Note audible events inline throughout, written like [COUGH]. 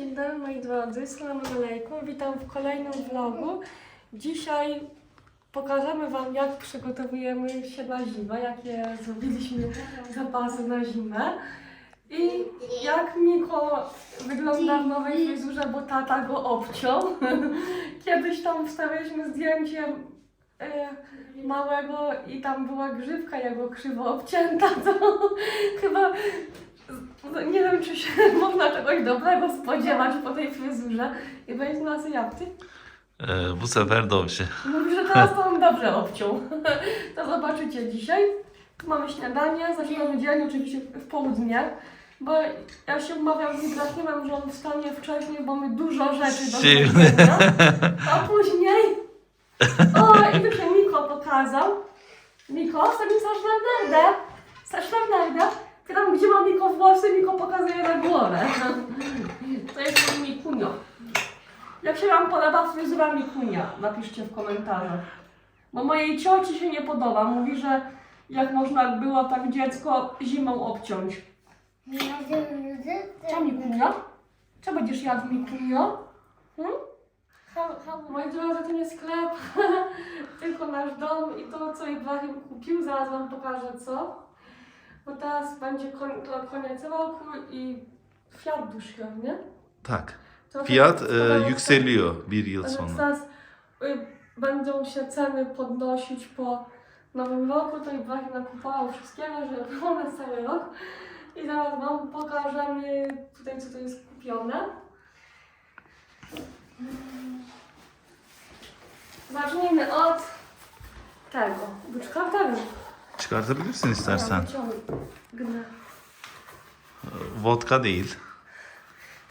Dzień dobry moi drodzy, salam alejkum, witam w kolejnym vlogu. Dzisiaj pokażemy Wam jak przygotowujemy się na zimę, jakie zrobiliśmy zapasy na zimę i jak Miko wygląda w nowej fryzurze, bo tata go obciął. [LAUGHS] Kiedyś tam wstawialiśmy zdjęcie e, małego i tam była grzywka jego krzywo obcięta, [LAUGHS] to chyba no, nie wiem, czy się [LAUGHS] można czegoś dobrego spodziewać po tej fryzurze. I będzie na jabłki. Ee, bu sefer dobrze. Mówi, że teraz to on dobrze obciął. [LAUGHS] To zobaczycie dzisiaj. Tu mamy śniadanie, zaczynamy dzień oczywiście w południe. Bo ja się umawiam z Ibrahimem, że on wstanie wcześniej, bo my dużo rzeczy do Silny. zrobienia. [LAUGHS] A później... O, i tu się Miko pokazał. Miko, sobie chcesz naprawdę? Chcesz naprawdę? Pytam, gdzie ma Miko włosy, Miko pokazuje na głowę. To jest mój Mikunio. Jak się Wam podoba fryzura Mikunia? Napiszcie w komentarzach. Bo mojej cioci się nie podoba. Mówi, że jak można było tak dziecko zimą obciąć. Co Mikunia? Co będziesz jadł Mikunio? Hmm? Moi drodzy, to nie sklep, [LAUGHS] tylko nasz dom i to, co Ibrahim kupił. Zaraz Wam pokażę co. Bo teraz będzie koń, to koniec roku i Fiat düşüyor, nie? Tak. Trochę Fiyat e, yükseliyor bir yıl sonra. teraz y, będą się ceny podnosić po nowym roku, to Ibrahim nakupował wszystkiego, żeby było na cały rok. I zaraz Wam pokażemy tutaj, co to jest kupione. Zacznijmy od tego. Wyczkawtego. Çıkartabilirsin istersen. Gnę. Vodka değil.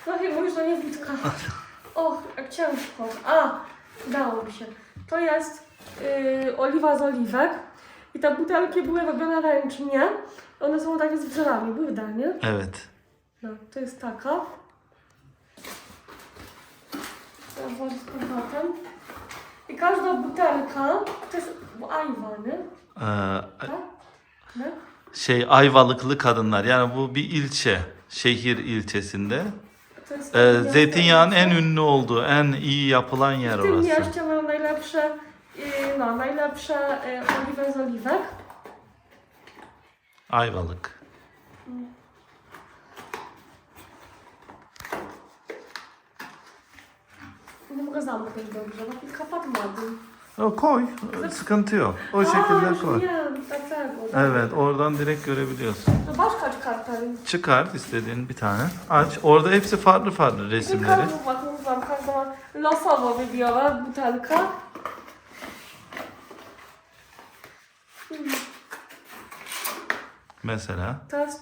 Trochę mówisz, że nie wódka. [LAUGHS] Och, jak ciężko. A, udało mi się. To jest yy, oliwa z oliwek. I te butelki były robione ręcznie. One są takie z wzorami, błyda, nie? Evet. No, to jest taka. Teraz z powrotem. I każda butelka to jest ajwa, nie? Nie? şey Ayvalıklı kadınlar yani bu bir ilçe. Şehir ilçesinde. Miasto- zeytinyağının en ünlü olduğu, en iyi yapılan yer W tym orası. mieście mają najlepsze, yy, no, najlepsze z oliwek. Ayvalık. Nie mogę zamknąć dobrze, bo kilka. O, koy. Sıkıntı yok. O şekilde koy. Evet, oradan direkt görebiliyorsun. Zobaczkać kartę. Çıkar istediğin bir tane. Aç. Orada hepsi farklı farklı resimleri. Kilka uwag mówiłam, każda ma losowo wybiorę butelkę. Hmm, Mesela Teraz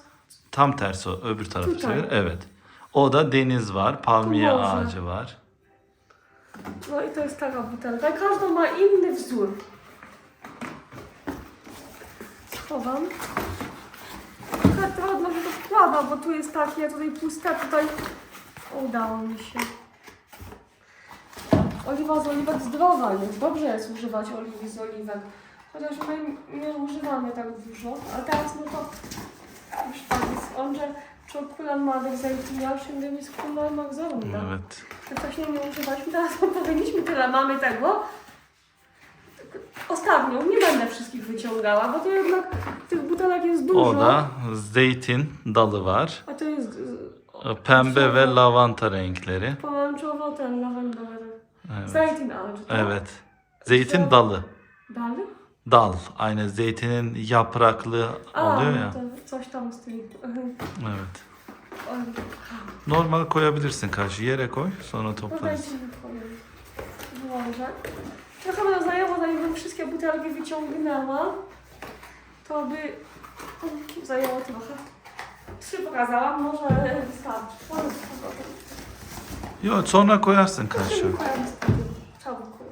tam tersi o öbür tarafı çevir. Evet. O da deniz var, palmiye ağacı var. No i to jest taka butelka. Każda ma inny wzór. Schowam. Trochę trudno się to wkłada, bo tu jest takie, tutaj puste, tutaj udało mi się. Oliwa z oliwek zdrowa jest. Dobrze jest używać oliwy z oliwek. Chociaż my nie używamy tak dużo. A teraz no to już tak jest. On, że çok kullanmadık zeytinyağı, şimdi biz kullanmak zorunda. Evet. Wcześniej nie używaliśmy, teraz powiedzieliśmy tyle, mamy tego. Ostatnią, nie będę wszystkich wyciągała, bo to jednak tych butelek jest dużo. O da zeytin dalı var. A to jest y, Pembe ve lavanta renkleri. pomarańczowo ten lawendowy. Evet. Zeytin ağacı. Evet. Zeytin dalı. Dalej? Dal. Aynı zeytinin yapraklı A, oluyor ya. tym. Evet. Normal koyabilirsin karşı yere koy sonra No toplarız. dajcie mi powiem. Włożę. Trochę mnie zajęło, zanim bym wszystkie butelki wyciągnęła. To by zajęło trochę. Trzy pokazałam, może wystarczy. Może z powrotem. Yo sonra koyarsın karşı. Dziękuję z tym. Dziękuję.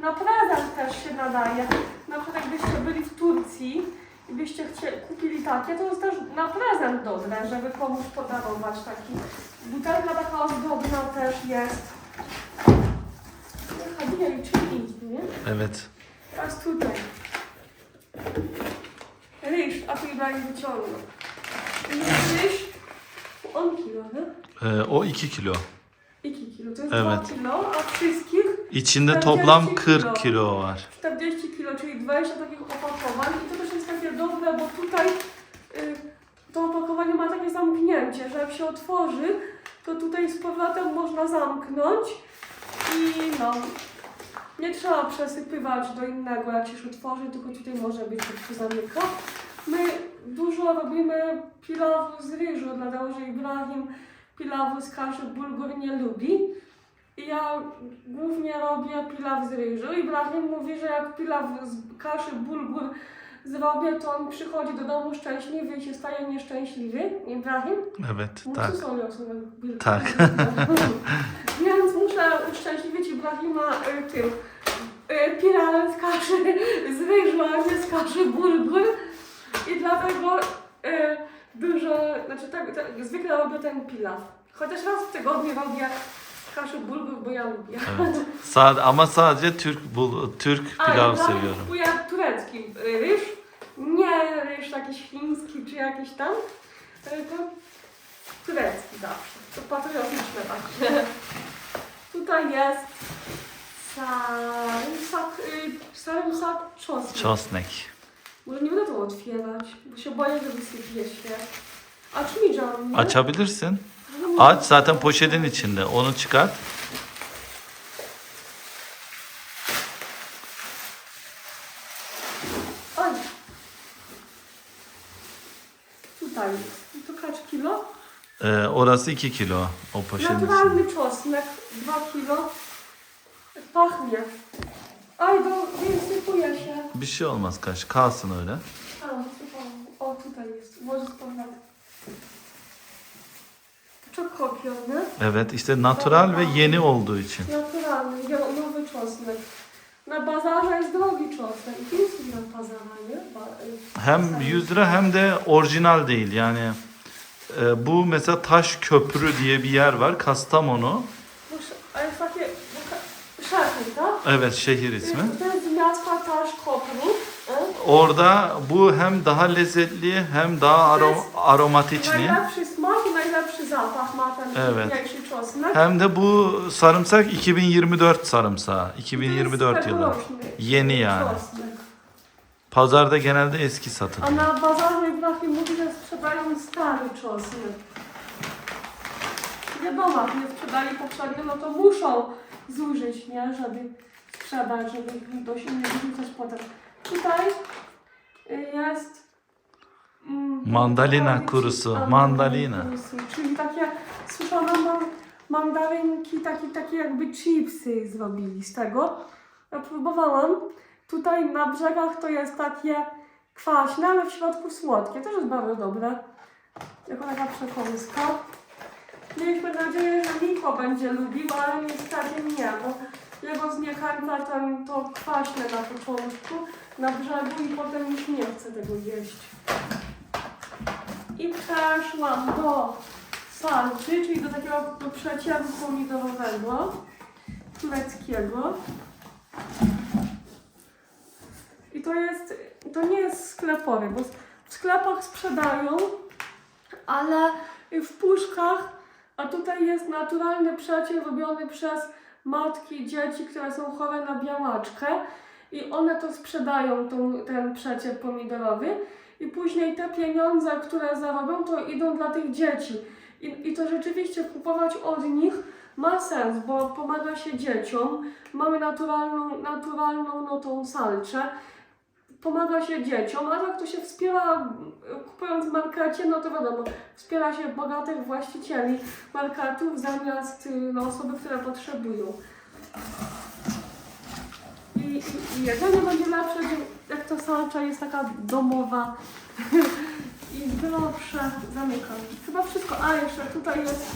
Na prezent też się nadaje. Na przykład jakbyście byli w Turcji i byście chcieli, kupili takie, to jest też na prezent dobre, żeby komuś podarować taki. Butelka taka ozdobna też jest. Nie czyli nie? Evet. Teraz tutaj. Ryż, a tu Ibrahim wyciągnął. I Ee, o 2 kilo. 2 kilo. To jest Evet. 2 kilo, a wszystkich İçinde 40 toplam kilo. 40 kilo var. 40 zamknięcie, że jak się otworzy, to tutaj z powrotem można zamknąć i no, nie trzeba przesypywać do innego, jak się otworzy, tylko tutaj może być się zamyka. My dużo robimy pilawu z ryżu, dlatego że Ibrahim pilawu z kaszy bulgur nie lubi. I ja głównie robię pilaw z ryżu. Ibrahim mówi, że jak pilaw z kaszy bulgur zrobię, to on przychodzi do domu szczęśliwy i się staje nieszczęśliwy. Ibrahim? Evet, Muszę tak. sobie osobę bil- Tak. [LAUGHS] Więc muszę uszczęśliwić Ibrahima y, tym y, piralem z kaszy z nie z kaszy bulgur. I dlatego y, dużo, znaczy tak, tak, zwykle robię ten pilaw. Chociaż raz w tygodniu robię Evet. Sad ama sadece Türk bul Türk pilav seviyorum. kupuje turecki y, ryż, nie ryż jakiś chiński czy jakiś tam, tylko turecki zawsze. To patriotyczne takie. Tutaj jest sarımsak, y, sarımsak czosnek. Czosnek. Może nie będę to otwierać, bo się boję, że wysypie się. Açmayacağım ya. Açabilirsin. Aç zaten poşetin içinde. Onu çıkart. Oj. Tutaj jest. To kacz kilo. Ee, orası 2 kilo. O poşetin içinde. Naturalny czosnek, 2 kilo. Pachnie. Aj, do, nie sypuje się. Bir şey olmaz kaş. Kalsın öyle. A, sypałam. O, tutaj jest. Może z powrotem. Çok kokuyor, ne? Evet işte natural ve yeni olduğu için. Naturalny, jo- nowy czosnek. Na bazarze jest drogi czosnek. I jest na bazara, nie? Ba- y, Hem 100 lira hem de orijinal değil yani. e, bu mesela Taş Köprü diye bir yer var. Kastamonu. bo sz- A jest takie... bo ka- Szafy, tak? Evet şehir ismi. To jest miasta Taş Kopru. e? Orada bu hem daha lezzetli hem daha aro aromatyczny. Evet. Hem de bu sarımsak 2024 sarımsağı. 2024 To jest yılı. Yeni yani. Pazarda genelde eski satılıyor. na bazarze Ibrahim mówi, że sprzedają stary czosnek. Wiadomo, jak nie sprzedali poprzednio, no to muszą zużyć, nie? Żeby sprzedać, żeby do siebie nie wyrzucać potem. Tutaj jest... mm, Mandalina kurusu, mandalina. kurusu, Czyli suszone mam, mandarynki, takie, takie jakby chipsy zrobili z tego. Ja próbowałam. Tutaj na brzegach to jest takie kwaśne, ale w środku słodkie. Też jest bardzo dobre. Jako taka przekąska. Mieliśmy nadzieję, że Niko będzie lubił, ale niestety nie, bo jego zniechęca ten, to kwaśne na początku, na brzegu i potem już nie chce tego jeść. I przeszłam do salty, czyli do takiego do pomidorowego, tureckiego. I to jest, to nie jest sklepory, bo w sklepach sprzedają, ale w puszkach, a tutaj jest naturalny przecier robiony przez matki dzieci, które są chore na białaczkę i one to sprzedają, tą, ten przecier pomidorowy i później te pieniądze, które zarobią, to idą dla tych dzieci. I, I to rzeczywiście kupować od nich ma sens, bo pomaga się dzieciom. Mamy naturalną, naturalną no, tą salczę. Pomaga się dzieciom, a tak to się wspiera, kupując w markecie, no to wiadomo, wspiera się bogatych właścicieli marketów zamiast no, osoby, które potrzebują. I, i, i jedzenie będzie lepsze, jak ta salcza jest taka domowa [LAUGHS] i grubsze. Zamykam. Chyba wszystko. A, jeszcze tutaj jest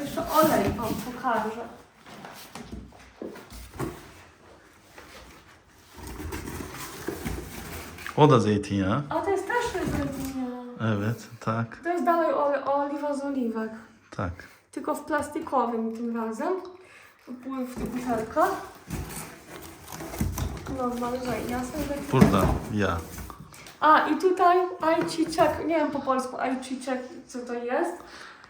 jeszcze olej Wam pokażę. O da zeytinyağı. A to jest też rezerwnia. Evet, tak, To jest dalej ole, oliwa z oliwek. tak. Tylko w plastikowym tym razem. Były w butelkach. No, ja sobie... Burada yağ. A, i tutaj ajciczek, nie wiem po polsku ajciczek, co to jest,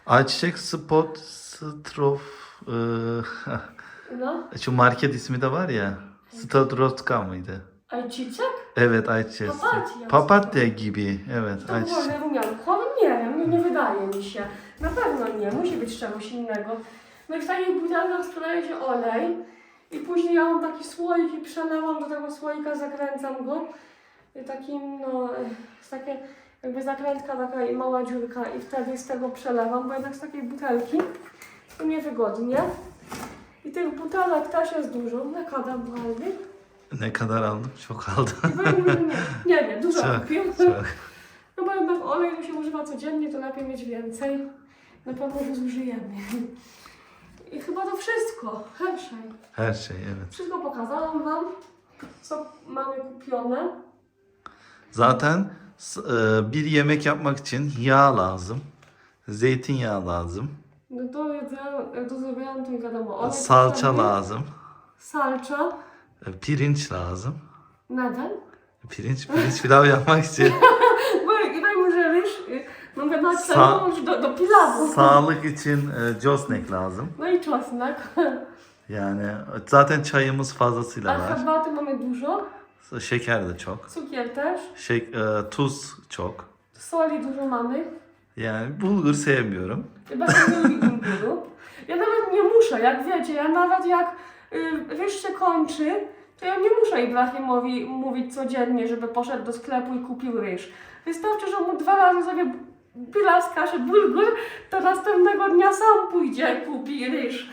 Ayçiçek spot strof e, No. şu market ismi de var ya. Stodrotka mıydı? Ajciczek? Evet ayçiçek. Papatya. Papatya gibi. Evet To wymiankowe? Nie wiem, no nie wydaje mi się. Na pewno nie, musi być czegoś innego. No i w takich butelkach sprzedaje się olej i później ja mam taki słoik i przelewam do tego słoika, zakręcam go. Takim, no, jest takie jakby zakrętka, taka i mała dziurka i wtedy z tego przelewam, bo jednak z takiej butelki to niewygodnie. I tych butelek też jest dużo. Na kada buhaldy? Ne kadar aldım? Çok aldım. Nie, nie, nie, dużo Çok, kupiłem. çok. No bo jednak olej to się używa codziennie, to lepiej mieć więcej. Na pewno go zużyjemy. I chyba to wszystko. Hershey. Her şey evet. Wszystko pokazałam Wam, co mamy kupione. Zaten e, bir yemek yapmak için yağ lazım. Zeytinyağı lazım. Salça lazım. Salça. e, Pirinç lazım. Neden? Pirinç, pirinç pilav yapmak için [LAUGHS] no wiadomo, Sa- Sa- do, do pilawu. sağlık için e, josnek lazım. No i czosnek. Yani zaten çayımız fazlasıyla A var. herbaty mamy dużo. Şeker de çok. Cukier też. Şek, e, tuz çok. Soli dużo mamy. Yani bulgur sevmiyorum. Ja bardzo nie lubię bulguru. Ja nawet nie muszę, jak wiecie, ja nawet jak y, ryż się kończy, to ja nie muszę Ibrahimowi mówić codziennie, żeby poszedł do sklepu i kupił ryż. Wystarczy, że mu dwa razy sobie pilaw z kaszy bulgur, to następnego dnia sam pójdzie kupi ryż.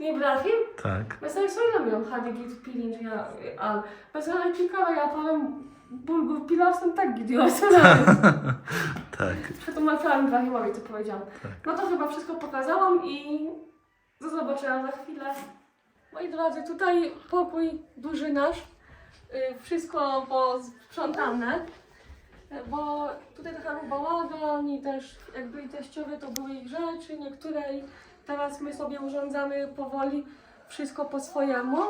Nie Ibrahim? Tak. Mesela söylemiyorum hadi git pirinç ya al. Mesela iki kere yapalım bulgur pilav sen tak gidiyorsun. [LAUGHS] Tak. Przetłumaczyłam Ibrahimowi, co powiedziałam. No to chyba wszystko pokazałam i do zobaczenia za chwilę. Moi drodzy, tutaj pokój duży nasz. Y, Wszystko posprzątane. Bo tutaj trochę był bałagan i też jak byli teściowie, to były ich rzeczy, niektóre i teraz my sobie urządzamy powoli wszystko po swojemu.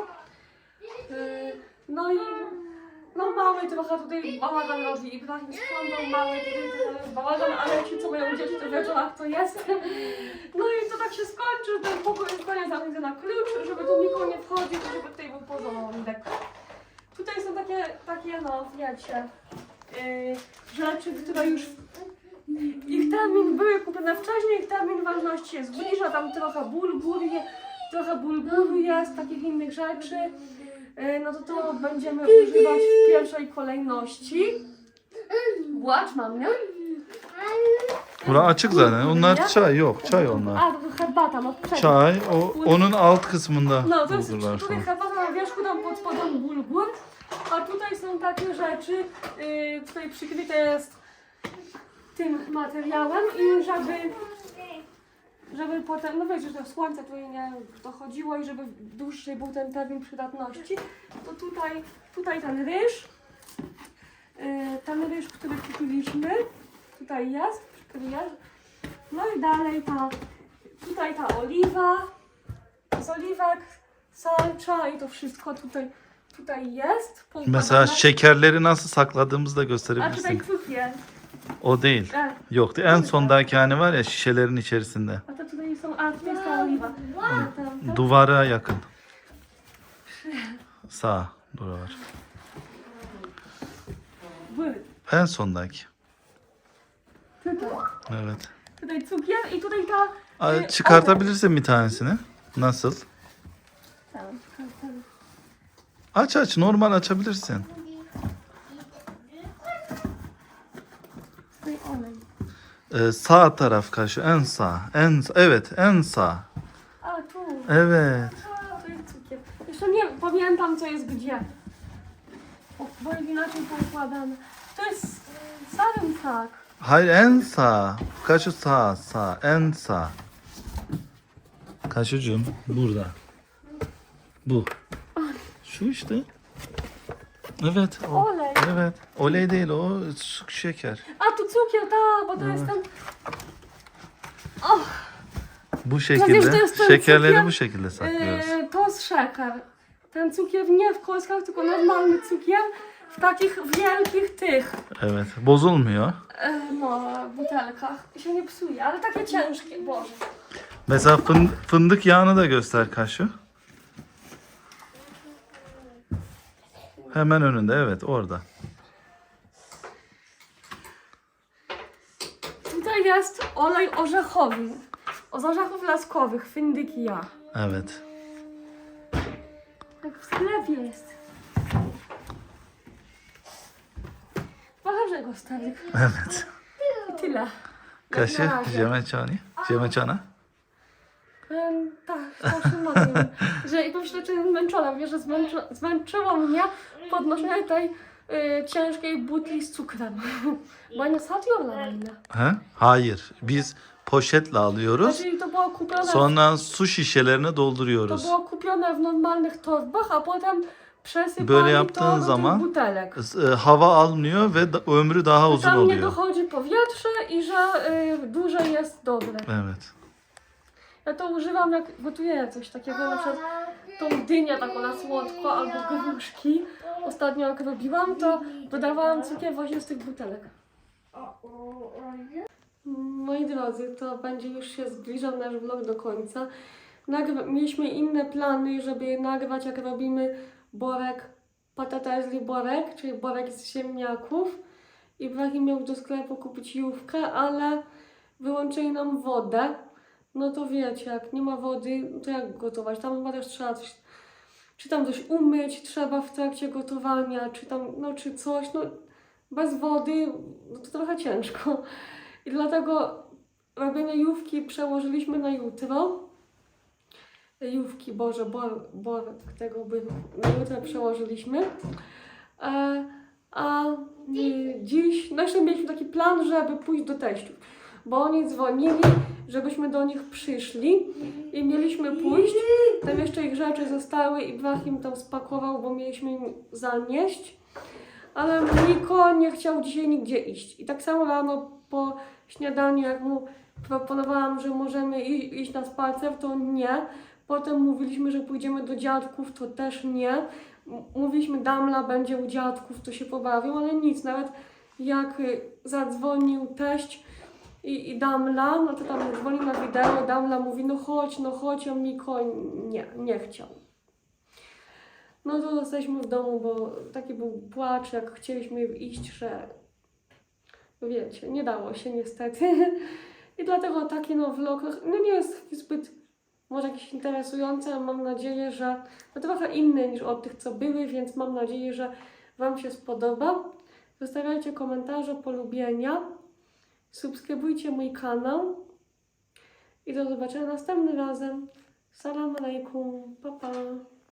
Y, No i no mały trochę tutaj bałagan robi. Ibrahim sprzątał mały tutaj trochę bałagan, ale ci co mają dzieci to wiedzą jak to jest. No i to tak się skończy, ten pokój jest koniec zamknięty na klucz, żeby tu nikogo nie wchodził, żeby tutaj był porządek. Tutaj są takie, takie no wiecie, rzeczy, które już ich termin były kupione wcześniej, ich termin ważności się zbliża, tam trochę bulgur, je, trochę bulguru jest, takich innych rzeczy. Yy, no to to będziemy używać w pierwszej kolejności. Płacz mam, nie? Bura açık zaten. Onlar çay yok. Çay onlar. A, to herbata, no przed. Çay o onun alt kısmında No, to jest bulgurlar tutaj herbata na wierzchu, tam pod spodem bulgur, a tutaj są takie rzeczy, yy, tutaj przykryte jest tym materiałem i żeby, żeby potem, no wiecie, że to słońce tutaj nie dochodziło i żeby dłuższy był ten termin przydatności, to tutaj, tutaj ten ryż, yy, ten ryż, który kupiliśmy, tutaj jest, jest, no i dalej ta, tutaj ta oliwa, z oliwek, salça i to wszystko tutaj, tutaj jest. poukładane. Mesela şekerleri nasıl sakladığımızı da A tutaj gösterebilirsin. cukier. O değil. E, Yoktu. En sondaki hani var ya şişelerin içerisinde. a to tutaj są, a tutaj jest ta oliwa. A tam- Duvara yakın. [LAUGHS] Sağ. Duvar. Były. En sondaki. Tutaj. Evet. Tutaj cukier i tutaj ta... A, y, Çıkartabilirsin bir tanesini. Nasıl? Tamam, çıkartalım. Aç aç. Normal açabilirsin. Ee, sağ taraf karşı. En sağ. En Evet. En sağ. Evet. A, to jest cukier. Jeszcze nie pamiętam co jest gdzie. O, bo inaczej poukładane. To jest y, sarımsak. Hayır en sağ. Kaşı sağ. Sağ. En sağ. Kaşıcığım burada. Bu. Şu işte. Evet. O. Olej. Evet. Oley değil o ş- şeker. A tu cukier, ta, bo to jest ten... O, Bu şekilde. Şekerleri bu şekilde saklıyoruz. Yy, to jest szeker. Ten cukier nie w koskach, tylko normalny cukier w takich wielkich tych. Evet. Bozulmuyor. e, no, butelkach. Się nie psuje, ale takie ciężkie, Boże. Mesela fın- fındık yağını da göster Kaşu. Hemen önünde evet orada. Tutaj jest olej orzechowy. Z orzechów laskowych, fyndyki ja. Evet. Jak w sklepie jest. Pokażę go, Stanek. [LAUGHS] Evet. I tyle. Kaşı Na razie. Em, Tak, modlę, [LAUGHS] że i myślę, że zmęczona, wiesz, że zmęczy, zmęczyło mnie podnoszenie tej y, ciężkiej butli z cukrem. Bo nie satıyorlar anne. He? Hayır. Biz poşetle alıyoruz. Znaczy to było kupione, Sonra su şişelerine to dolduruyoruz. było kupione w normalnych torbach, a potem przesypali Böyle to yaptığın tych zaman butelek. E, Hava almıyor ve da- ömrü daha uzun tam nie oluyor. dochodzi powietrze i że y, dłużej jest dobre. Evet. Ja to używam jak gotuję coś takiego, na przykład tą dynię taką na słodko albo gruszki. Ostatnio jak robiłam, to dodawałam cukier właśnie z tych butelek. Moi drodzy, to będzie już się zbliżał nasz vlog do końca. Nagry- mieliśmy inne plany, żeby nagrywać jak robimy borek, patates borek, czyli borek z ziemniaków. Ibrahim miał do sklepu kupić jówkę, ale wyłączyli nam wodę. No to wiecie, jak nie ma wody, to jak gotować? Tam chyba też trzeba coś, czy tam coś umyć trzeba w trakcie gotowania, czy tam, no czy coś, no bez wody no to trochę ciężko. I dlatego robienie jówki przełożyliśmy na jutro. Jówki, Boże, bor, bor tego by na jutro przełożyliśmy. E, a y, dziś, no jeszcze mieliśmy taki plan, żeby pójść do teściów, bo oni dzwonili, żebyśmy do nich przyszli i mieliśmy pójść. Tam jeszcze ich rzeczy zostały, Ibrahim tam spakował, bo mieliśmy im zanieść. Ale Niko nie chciał dzisiaj nigdzie iść. I tak samo rano po śniadaniu, jak mu proponowałam, że możemy i- iść na spacer, to nie. Potem mówiliśmy, że pójdziemy do dziadków, to też nie. Mówiliśmy, Damla będzie u dziadków, to się pobawią, ale nic. Nawet jak y, zadzwonił teść i, i Damla, no to tam dzwoni na wideo, Damla mówi, no chodź, no chodź, a Miko nie, nie chciał. No to zostaliśmy w domu, bo taki był płacz, jak chcieliśmy iść, że wiecie, nie dało się niestety. [LAUGHS] I dlatego taki no vlog, no nie jest zbyt może jakiś interesujący, ale mam nadzieję, że no trochę inny niż od tych, co były, więc mam nadzieję, że Wam się spodoba. Zostawiajcie komentarze, polubienia, subskrybujcie mój kanał i do zobaczenia następnym razem. Salam alaikum, pa pa.